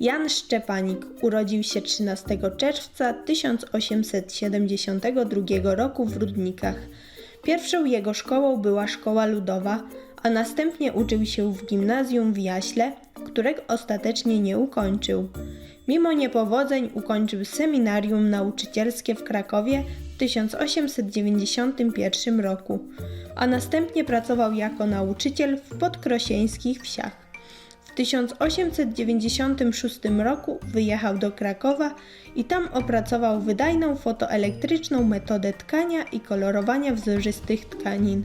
Jan Szczepanik urodził się 13 czerwca 1872 roku w Rudnikach. Pierwszą jego szkołą była szkoła ludowa, a następnie uczył się w gimnazjum w Jaśle, którego ostatecznie nie ukończył. Mimo niepowodzeń ukończył seminarium nauczycielskie w Krakowie w 1891 roku, a następnie pracował jako nauczyciel w podkrosieńskich wsiach. W 1896 roku wyjechał do Krakowa i tam opracował wydajną fotoelektryczną metodę tkania i kolorowania wzorzystych tkanin.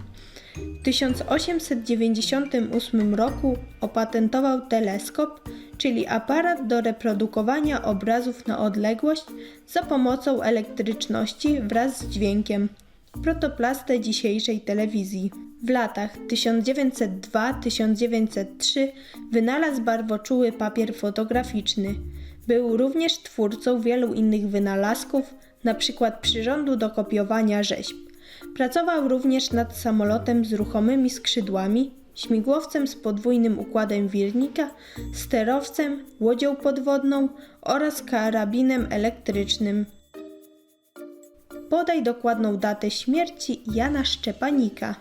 W 1898 roku opatentował teleskop, czyli aparat do reprodukowania obrazów na odległość za pomocą elektryczności wraz z dźwiękiem protoplastę dzisiejszej telewizji. W latach 1902-1903 wynalazł barwoczuły papier fotograficzny. Był również twórcą wielu innych wynalazków, np. przyrządu do kopiowania rzeźb. Pracował również nad samolotem z ruchomymi skrzydłami, śmigłowcem z podwójnym układem wirnika, sterowcem, łodzią podwodną oraz karabinem elektrycznym. Podaj dokładną datę śmierci Jana Szczepanika.